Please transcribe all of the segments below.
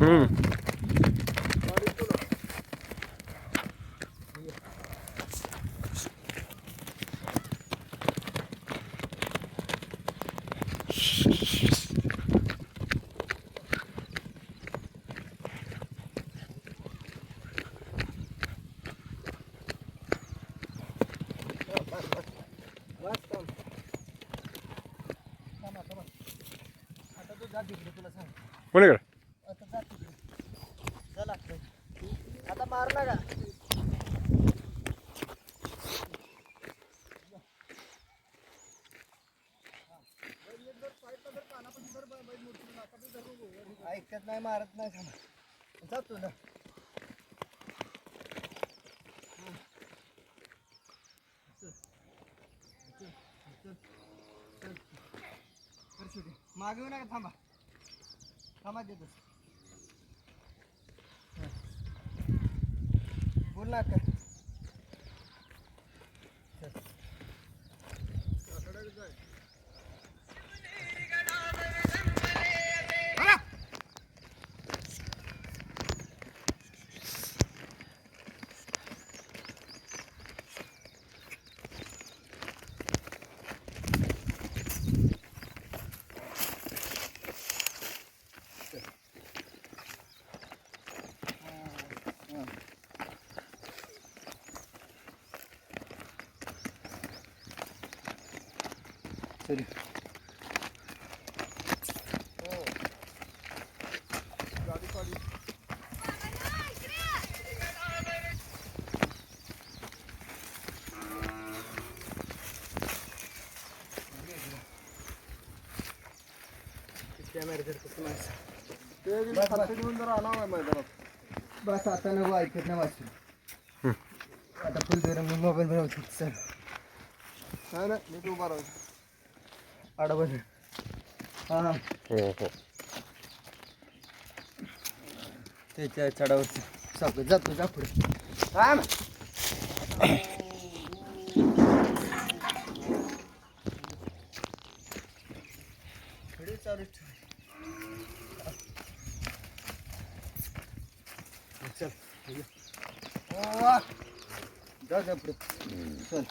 Hı. कोणीकडे? आता मारला का ऐकत नाही मारत नाही थांबा जातो ना. मागे येऊ नका थांबा. थांबा देतो बोल ना अक्का. ಸರಿ बस आता नको ऐकत नाही वाचू. आता फुल मोबाईल बनवतो सर नाही ना मी तू उभा राहू आडवं हा. हो हो. त्याच्या चढावरती सापडत जातो जा पुढे. हा चालू. चल. जा जा पुढे. चल.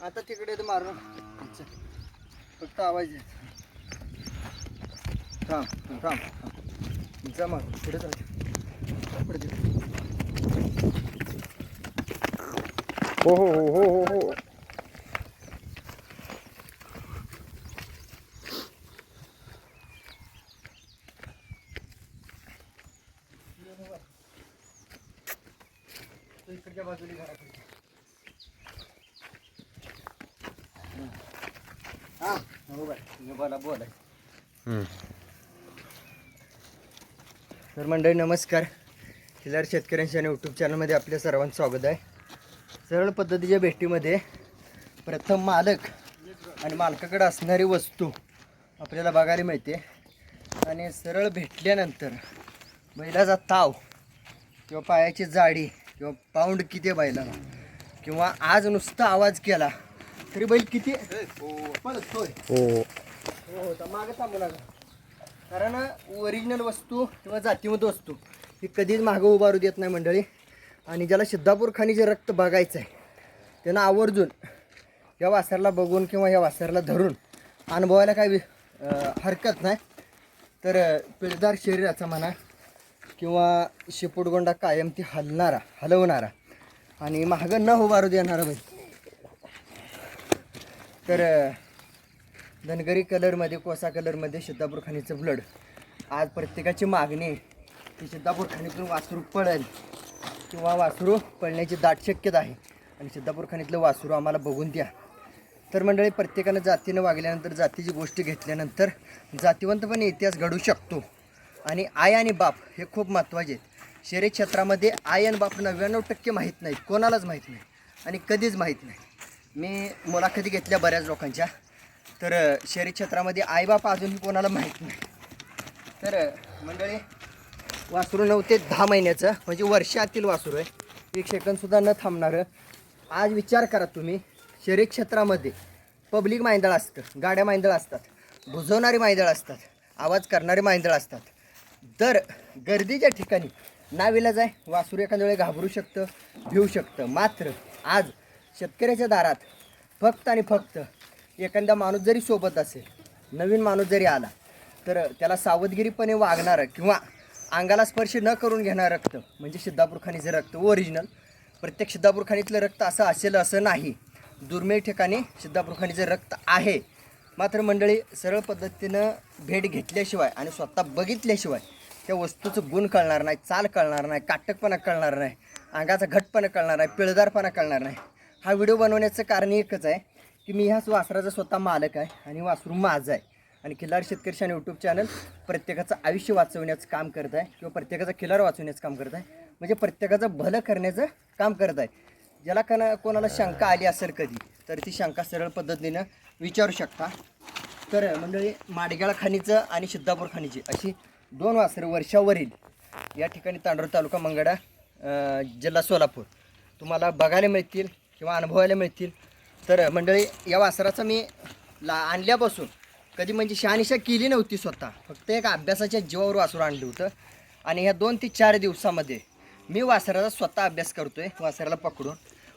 आता तिकडे ते मारून. फक्त आवाज येत. थांब थांब थांब. जा मार पुढे जा. पुढे हो हो हो हो हो हो. तो इकडच्या बाजूला घराकडे हा हो बाय बोला बोलाय हम्म. तर मंडळी नमस्कार. खिलार शेतकऱ्यांच्या यूट्यूब चॅनलमध्ये आपल्या सर्वांचं स्वागत आहे. सरळ पद्धतीच्या भेटीमध्ये प्रथम मालक आणि मालकाकडे असणारी वस्तू आपल्याला बघायला मिळते. आणि सरळ भेटल्यानंतर बैलाचा ताव किंवा पायाची जाडी किंवा पाऊंड किती बैलाला किंवा आज नुसता आवाज केला तरी बैल किती? पळतोय हो. हो तर मागं थांबू नका. कारण ओरिजिनल वस्तू किंवा जातीमत वस्तू ही कधीच मागं उभारू देत नाही मंडळी. आणि ज्याला सिद्धापूर खाणीचे रक्त बघायचं आहे त्यानं आवर्जून या वासरला बघून किंवा या वासरला धरून अनुभवायला काही हरकत नाही. तर पिळदार शरीराचा म्हणा किंवा शिपूटगोंडा कायम ती हलणारा हलवणारा आणि मागं न उभारू देणारा बाई तर धनगरी कलरमध्ये कोसा कलरमध्ये सिद्धापूर खाणीचं ब्लड आज प्रत्येकाची मागणी की सिद्धापूर खाणीतून वासरू पळेल किंवा वासरू पळण्याची दाट शक्यता आहे. आणि सिद्धापूर खाणीतलं वासरू आम्हाला बघून द्या. तर मंडळी प्रत्येकानं जातीनं वागल्यानंतर जातीची गोष्टी घेतल्यानंतर जातीवंतपणे इतिहास घडू शकतो. आणि आय आणि बाप हे खूप महत्त्वाचे आहेत. शहरी क्षेत्रामध्ये आय आणि बाप नव्याण्णव टक्के माहीत नाहीत. कोणालाच माहीत नाही. आणि कधीच माहीत नाही. मी मुलाखती घेतल्या बऱ्याच लोकांच्या. तर शहरी क्षेत्रामध्ये आईबाप अजूनही कोणाला माहीत नाही. तर मंडळी वासरू नऊ ते दहा महिन्याचं म्हणजे वर्षातील वासरू आहे. एक सेकंदसुद्धा न थांबणारं. आज विचार करा तुम्ही शहरी क्षेत्रामध्ये पब्लिक मांदळ असतं गाड्या मांदळ असतात बुजवणारी मांदळ असतात आवाज करणारे मांदळ असतात. तर गर्दीच्या ठिकाणी नाविलाज आहे वासरू एखाद्या वेळी घाबरू शकतं भिवू शकतं. मात्र आज शेतकऱ्याच्या दारात फक्त आणि फक्त एखादा माणूस जरी सोबत असेल नवीन माणूस जरी आला तर त्याला सावधगिरीपणे वागणारं किंवा अंगाला स्पर्श न करून घेणारं रक्त म्हणजे सिद्धापूर खाणीचं रक्त ओरिजिनल प्रत्येक सिद्धापूर खाणीतलं रक्त असं असेल असं नाही. दुर्मिळ ठिकाणी सिद्धापूर खाणीचं रक्त आहे. मात्र मंडळी सरळ पद्धतीनं भेट घेतल्याशिवाय आणि स्वतः बघितल्याशिवाय त्या वस्तूचं गुण कळणार नाही चाल कळणार नाही काटकपणा कळणार नाही अंगाचा घटपणा कळणार नाही पिळदारपणा कळणार नाही. हा व्हिडिओ बनवण्याचं कारण एकच आहे की मी ह्याच वासराचा स्वतः मालक आहे आणि वासरू माझं आहे. आणि खिलार शेतकरी आणि यूट्यूब चॅनल प्रत्येकाचं आयुष्य वाचवण्याचं काम करत आहे किंवा प्रत्येकाचा खिलार वाचवण्याचं काम करत आहे. म्हणजे प्रत्येकाचं भलं करण्याचं काम करत आहे. ज्याला कना कोणाला शंका आली असेल कधी तर ती शंका सरळ पद्धतीनं विचारू शकता. तर मंडळी माडगाळ खाणीचं आणि सिद्धापूर खाणीची अशी दोन वासरं वर्षावरील या ठिकाणी तांडोर तालुका मंगडा जिल्हा सोलापूर. तुम्हाला बघायला मिळतील किंवा अनुभवायला मिळतील. तर मंडळी या वासराचं मी ला आणल्यापासून कधी म्हणजे शहानिशा केली नव्हती स्वतः. फक्त एक अभ्यासाच्या जीवावर वासरू आणलं होतं. आणि ह्या दोन ते चार दिवसामध्ये मी वासराचा स्वतः अभ्यास करतो आहे वासराला पकडून.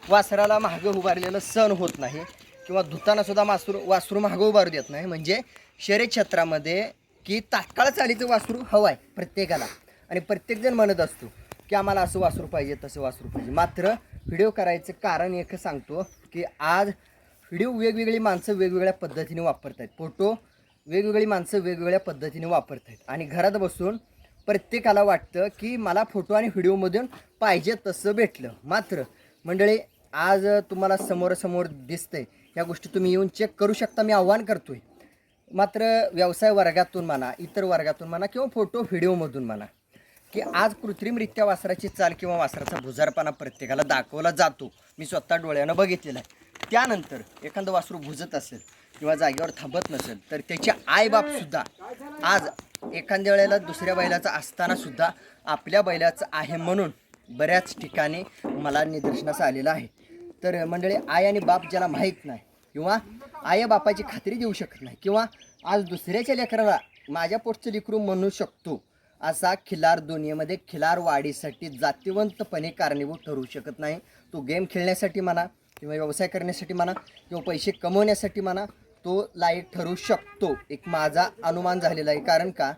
वासराला मागं उभारलेलं सण होत नाही किंवा धुतानासुद्धा मासरू वासरू वासरू मागं उभारू देत नाही. म्हणजे शर्यत क्षेत्रामध्ये की तात्काळ चालीचं वासरू हवं आहे प्रत्येकाला. आणि प्रत्येकजण म्हणत असतो की आम्हाला असं वासरू पाहिजे तसं वासरू पाहिजे. मात्र व्हिडिओ करायचं कारण एक सांगतो की आज व्हिडिओ वेगवेगळी माणसं वेगवेगळ्या पद्धतीने वापरत आहेत फोटो वेगवेगळी माणसं वेगवेगळ्या पद्धतीने वापरत आहेत आणि घरात बसून प्रत्येकाला वाटतं की मला फोटो आणि व्हिडिओमधून पाहिजे तसं भेटलं. मात्र मंडळी आज तुम्हाला समोरासमोर दिसतंय. ह्या गोष्टी तुम्ही येऊन चेक करू शकता. मी आव्हान करतोय. मात्र व्यवसाय वर्गातून म्हणा इतर वर्गातून म्हणा किंवा फोटो व्हिडिओमधून म्हणा की आज कृत्रिमरित्या वासराची चाल किंवा वासराचा भुजारपणा प्रत्येकाला दाखवला जातो. मी स्वतः डोळ्यानं बघितलेला आहे. त्यानंतर एखादं वासरू भुजत असेल किंवा जागेवर थांबत नसेल तर त्याचे आईबापसुद्धा आज एखाद्या वेळेला दुसऱ्या बैलाचा असतानासुद्धा आपल्या बैलाचं आहे म्हणून बऱ्याच ठिकाणी मला निदर्शनास आलेलं आहे. तर मंडळी आई आणि बाप ज्याला माहीत नाही किंवा आई बापाची खात्री देऊ शकत नाही किंवा आज दुसऱ्याच्या लेकराला माझ्या पोटचं लेकरू म्हणू शकतो असा खिलार दुनियेमध्ये खिलार वाढीसाठी जातीवंतपणे कारणीभूत ठरू शकत नाही. तो गेम खेळण्यासाठी म्हणा किंवा व्यवसाय करण्यासाठी म्हणा किंवा पैसे कमवण्यासाठी म्हणा तो लायक ठरू शकतो. एक माझा अनुमान झालेला आहे. कारण का?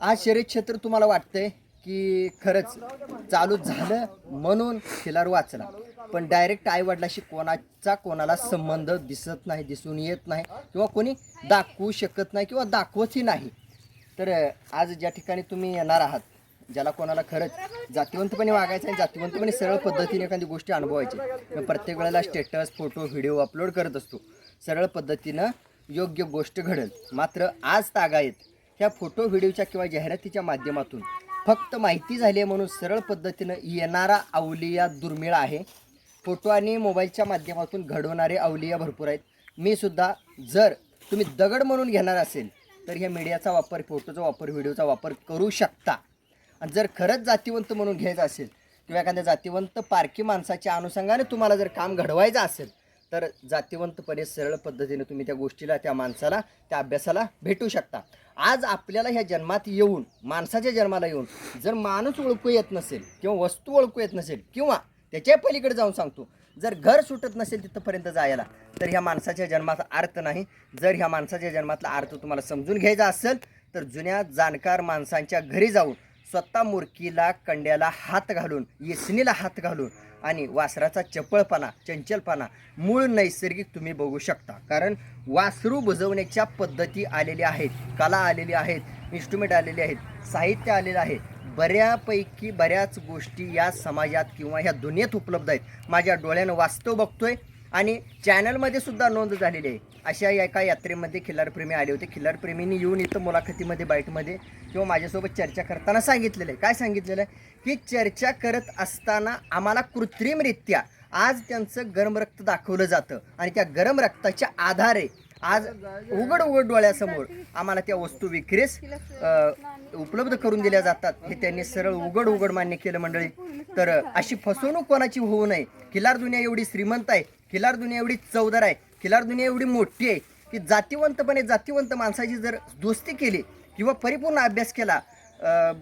आज शरीर क्षेत्र तुम्हाला वाटतंय की खरंच चालू झालं म्हणून खिलार वाचला. पण डायरेक्ट आईवडिलाशी कोणाचा कोणाला संबंध दिसत नाही दिसून येत नाही किंवा कोणी दाखवू शकत नाही किंवा दाखवतही नाही. तर आज ज्या ठिकाणी तुम्ही येणार आहात ज्याला कोणाला खरंच जातीवंतपणे वागायचं आणि जातीवंतपणे सरळ पद्धतीने एखादी गोष्टी अनुभवायची मी प्रत्येक वेळेला स्टेटस फोटो व्हिडिओ अपलोड करत असतो. सरळ पद्धतीनं योग्य गोष्ट घडेल. मात्र आज तागायत ह्या फोटो व्हिडिओच्या किंवा जाहिरातीच्या माध्यमातून फक्त माहिती झाली आहे म्हणून सरळ पद्धतीनं येणारा अवलिया दुर्मिळ आहे. फोटो आणि मोबाईलच्या माध्यमातून घडवणारे अवलिया भरपूर आहेत. मी सुद्धा जर तुम्ही दगड म्हणून घेणार असेल तर ह्या मीडियाचा वापर फोटोचा वापर व्हिडिओचा वापर करू शकता. आणि जर खरंच जातीवंत म्हणून घ्यायचं असेल किंवा एखाद्या जातीवंत पारखी माणसाच्या अनुषंगाने तुम्हाला जर काम घडवायचं असेल तर जातीवंतपणे सरळ पद्धतीने तुम्ही त्या गोष्टीला त्या माणसाला त्या अभ्यासाला भेटू शकता. आज आपल्याला ह्या जन्मात येऊन माणसाच्या जन्माला येऊन जर माणूस ओळखू येत नसेल किंवा वस्तू ओळखू येत नसेल किंवा त्याच्या पलीकडे जाऊन सांगतो जर घर सुटत नसेल तिथंपर्यंत जायला तर ह्या माणसाच्या जन्माचा अर्थ नाही. जर ह्या माणसाच्या जन्मातला अर्थ तुम्हाला समजून घ्यायचा असेल तर जुन्या जाणकार माणसांच्या घरी जाऊन स्वतः मुरकीला कंड्याला हात घालून येसणीला हात घालून आणि वासराचा चपळपणा चंचलपणा मूळ नैसर्गिक तुम्ही बघू शकता. कारण वासरू बुजवण्याच्या पद्धती आलेल्या आहेत कला आलेली आहेत इन्स्ट्रुमेंट आलेले आहेत साहित्य आलेलं आहे. बऱ्यापैकी बऱ्याच गोष्टी या समाजात किंवा ह्या दुनियेत उपलब्ध आहेत. माझ्या डोळ्यानं वास्तव बघतोय आणि चॅनलमध्ये सुद्धा नोंद झालेली आहे. अशा एका यात्रेमध्ये खिल्लारप्रेमी आले होते. खिल्लारप्रेमींनी येऊन इथं मुलाखतीमध्ये बाईटमध्ये किंवा माझ्यासोबत चर्चा करताना सांगितलेलं आहे. काय सांगितलेलं आहे? की चर्चा करत असताना आम्हाला कृत्रिमरित्या आज त्यांचं गरम रक्त दाखवलं जातं आणि त्या गरम रक्ताच्या आधारे आज उघड उघड डोळ्यासमोर आम्हाला त्या वस्तू विक्रीस उपलब्ध करून दिल्या जातात. हे त्यांनी सरळ उघड उघड मान्य केलं मंडळी. तर अशी फसवणूक कोणाची होऊ नये. खिलार दुनिया एवढी श्रीमंत आहे. खिलार दुनिया एवढी चौदार आहे. खिलार दुनिया एवढी मोठी आहे की जातीवंतपणे जातीवंत माणसाची जर दोस्ती केली किंवा परिपूर्ण अभ्यास केला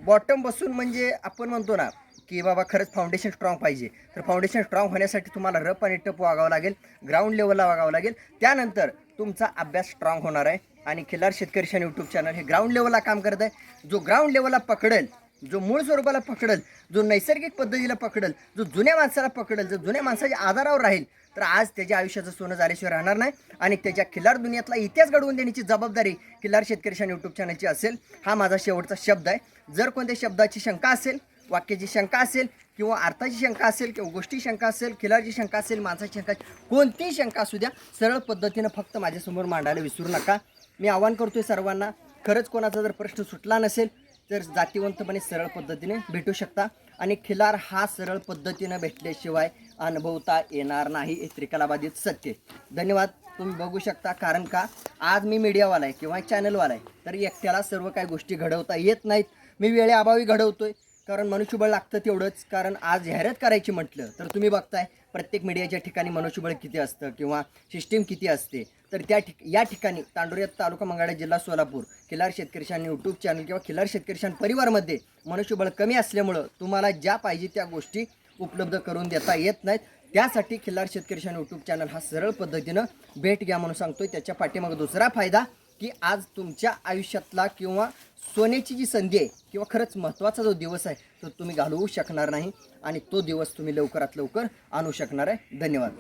बॉटम बसून म्हणजे आपण म्हणतो ना की बाबा खरंच फाउंडेशन स्ट्रॉंग पाहिजे. तर फाउंडेशन स्ट्रॉंग होण्यासाठी तुम्हाला रप आणि टप वागावं लागेल. ग्राउंड लेवलला वागावं लागेल. त्यानंतर तुमचा अभ्यास स्ट्रॉंग होणार आहे. आणि खिल्लार शेतकरी शान यूट्यूब चॅनल हे ग्राउंड लेवलला काम करत आहे. जो ग्राउंड लेवलला पकडेल जो मूळ स्वरूपाला पकडेल जो नैसर्गिक पद्धतीला पकडेल जो जुन्या माणसाला पकडेल जो जुन्या माणसाच्या आधारावर राहील तर आज त्याच्या आयुष्याचं सोनं झाल्याशिवाय राहणार नाही. आणि त्याच्या खिल्लार दुनियातला इतिहास घडवून देण्याची जबाबदारी खिल्लार शेतकरी शान यूट्यूब चॅनलची असेल. हा माझा शेवटचा शब्द आहे. जर कोणत्या शब्दाची शंका असेल वाक्याची शंका असेल किंवा अर्थाची शंका असेल किंवा गोष्टी शंका असेल खिलारची शंका असेल माणसाची शंका कोणतीही शंका असू द्या सरळ पद्धतीनं फक्त माझ्यासमोर मांडायला विसरू नका. मी आवाहन करतोय सर्वांना खरंच कोणाचा जर प्रश्न सुटला नसेल तर जातीवंतपणे सरळ पद्धतीने भेटू शकता. आणि खिलार हा सरळ पद्धतीनं भेटल्याशिवाय अनुभवता येणार नाही हे त्रिकलाबाधित सत्य धन्यवाद. तुम्ही बघू शकता कारण का? आज मी मीडियावाला आहे किंवा चॅनलवाला आहे तर एकट्याला सर्व काही गोष्टी घडवता येत नाहीत. मी वेळेअभावी घडवतोय. कारण मनुष्यबळ लागतं तेवढंच. कारण आज जाहिरात करायची म्हटलं तर तुम्ही बघताय प्रत्येक मीडियाच्या ठिकाणी मनुष्यबळ किती असतं किंवा सिस्टीम किती असते. तर त्या ठिक या ठिकाणी तांडोरी तालुका मंगाडा जिल्हा सोलापूर खिलार शेतकरीशान यूट्यूब चॅनल किंवा खिलार शेतकरीशान परिवारमध्ये मनुष्यबळ कमी असल्यामुळं तुम्हाला ज्या पाहिजे त्या गोष्टी उपलब्ध करून देता येत नाहीत. त्यासाठी खिल्लार शेतकरीशान यूट्यूब चॅनल हा सरळ पद्धतीनं भेट घ्या म्हणून सांगतोय. त्याच्या पाठीमागं दुसरा फायदा की आज तुमच्या आयुष्यातला किंवा सोन्याची जी संधी आहे किंवा खरंच महत्त्वाचा जो दिवस आहे तो तुम्ही घालवू शकणार नाही आणि तो दिवस तुम्ही लवकरात लवकर आणू शकणार आहे. धन्यवाद.